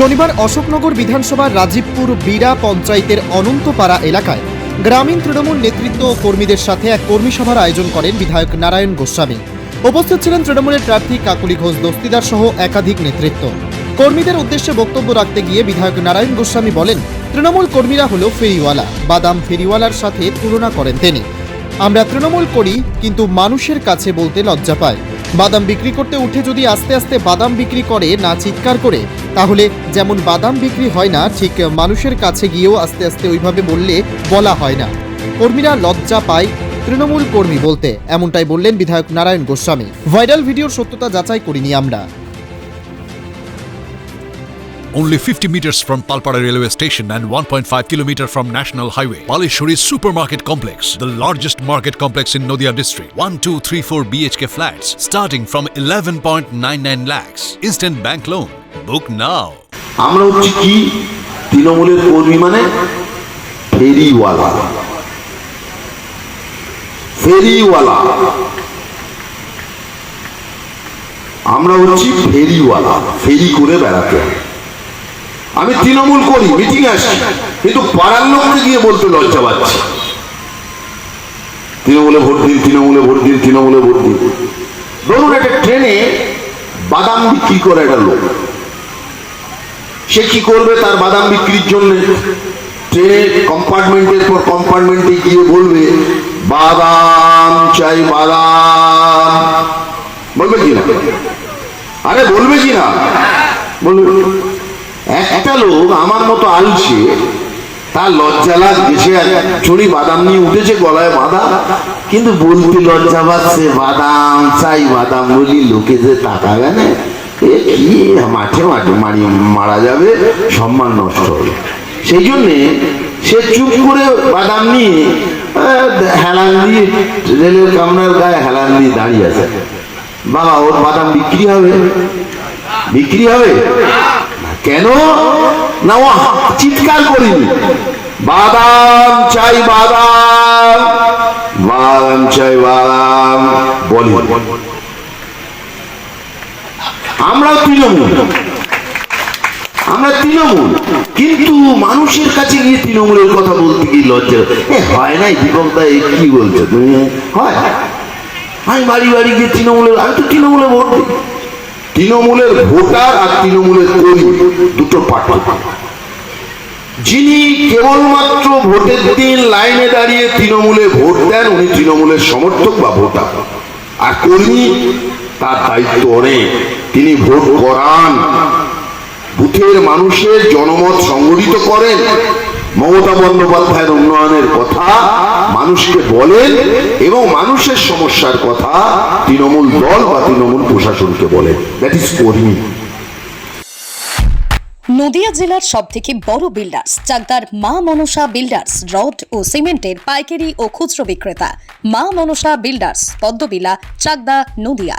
শনিবার অশোকনগর বিধানসভার রাজীবপুর বিড়া পঞ্চায়েতের অনন্তপাড়া এলাকায় গ্রামীণ তৃণমূল নেতৃত্ব ও কর্মীদের সাথে এক কর্মী সভার আয়োজন করেন বিধায়ক নারায়ণ গোস্বামী। উপস্থিত ছিলেন তৃণমূলের প্রার্থী কাকুলি ঘোষ দস্তিদার সহ একাধিক নেতৃত্ব। কর্মীদের উদ্দেশ্যে বক্তব্য রাখতে গিয়ে বিধায়ক নারায়ণ গোস্বামী বলেন, তৃণমূল কর্মীরা হলো ফেরিওয়ালা। বাদাম ফেরিওয়ালার সাথে তুলনা করেন তিনি। আমরা তৃণমূল করি, কিন্তু মানুষের কাছে বলতে লজ্জা পায়। বাদাম বিক্রি করতে উঠে যদি আস্তে আস্তে বাদাম বিক্রি করে না চিৎকার করে তাহলে যেমন বাদাম বিক্রি হয় না, ঠিক মানুষের কাছে গিয়েও আস্তে আস্তে ওইভাবে বললে বলা হয় না। কর্মীরা লজ্জা পায় তৃণমূল কর্মী বলতে, এমনটাই বললেন বিধায়ক নারায়ণ গোস্বামী। ভাইরাল ভিডিওর সত্যতা যাচাই করিনি আমরা। Only 50 meters from Palpara railway station and 1.5 kilometer from National Highway, Palishuri Supermarket Complex, the largest market complex in Noida district. 1, 2, 3, 4 BHK flats starting from 11.99 lakhs. Instant bank loan. Book now. আমরা হচ্ছে কি তৃণমূলের কর্মী মানে ফেরিওয়ালা ফেরিওয়ালা আমরা হচ্ছি ফেরিওয়ালা ফেরি করে বেড়াতে হয়। আমি তৃণমূল করি, মিটিং আসি। কিন্তু পাড়ার লোককে গিয়ে বলতে লজ্জা পাচ্ছি। তৃণমূলে ভোট দিন, তৃণমূলে ভোট দিন, তৃণমূলে ভোট দিন। ধরুন একটা ট্রেনে বাদাম বিক্রি করে একটা লোক। সে কি করবে তার বাদাম বিক্রির জন্য? ট্রেনে কম্পার্টমেন্টের পর কম্পার্টমেন্টে গিয়ে বলবে, বাদাম চাই, বাদাম। বলবে কি না আরে বলবে কি না বলবে। একটা লোক আমার মতো আলছে তার লজ্জা লাগছে ছড়ি বাদাম নিয়ে উঠেছে গলায় বাঁধা কিন্তু বলতে লজ্জা পাচ্ছে, বাদাম চাই, বাদাম বলি লোকে যে তাকাবে না। মাঠে মাঠে মারি, মারা যাবে, সম্মান নষ্ট হবে। সেই জন্যে সে চুপ করে বাদাম নিয়ে হেলান দিয়ে রেলের কামরার গায়ে হেলান দিয়ে দাঁড়িয়ে আছে। বাবা, ওর বাদাম বিক্রি হবে? বিক্রি হবে? কেন? না ও চিৎকার করিনি বাদাম চাই, বাদাম। বাদাম চাই, বাদাম। বলি। আমরা তৃণমূল। আমরা তৃণমূল। কিন্তু মানুষের কাছে গিয়ে তৃণমূলের কথা বলতে গিয়ে লজ্জা এ, হয় নাই দীপকদা এ কি বলছো তুমি? হয়। আমি বাড়ি বাড়ি গিয়ে তৃণমূলের, আমি তো তৃণমূলে ভোট দিই। তৃণমূলের ভোটার আর তৃণমূলের কর্মী, দুটো পার্থক্য। যিনি কেবলমাত্র ভোটের দিন লাইনে দাঁড়িয়ে তৃণমূলে ভোট দেন, উনি তৃণমূলের সমর্থক বা ভোটার। আর কর্মী, তার দায়িত্ব অনেক। তিনি ভোট করান। বুথের মানুষের জনমত সংগঠিত করেন। মমতা বন্দ্যোপাধ্যায়ের উন্নয়নের কথা মানুষকে বলেন এবং মানুষের সমস্যার কথা তৃণমূল দল বা তৃণমূল প্রশাসনকে বলেন। দ্যাট ইজ কর্মী নদিয়া জেলার সব থেকে বড় বিল্ডার্স চাকদার মা মনসা বিল্ডার্স রড ও সিমেন্টের পাইকারি ও খুচরো বিক্রেতা। মা মনসা বিল্ডার্স পদ্মবিলা, চাকদা, নদিয়া।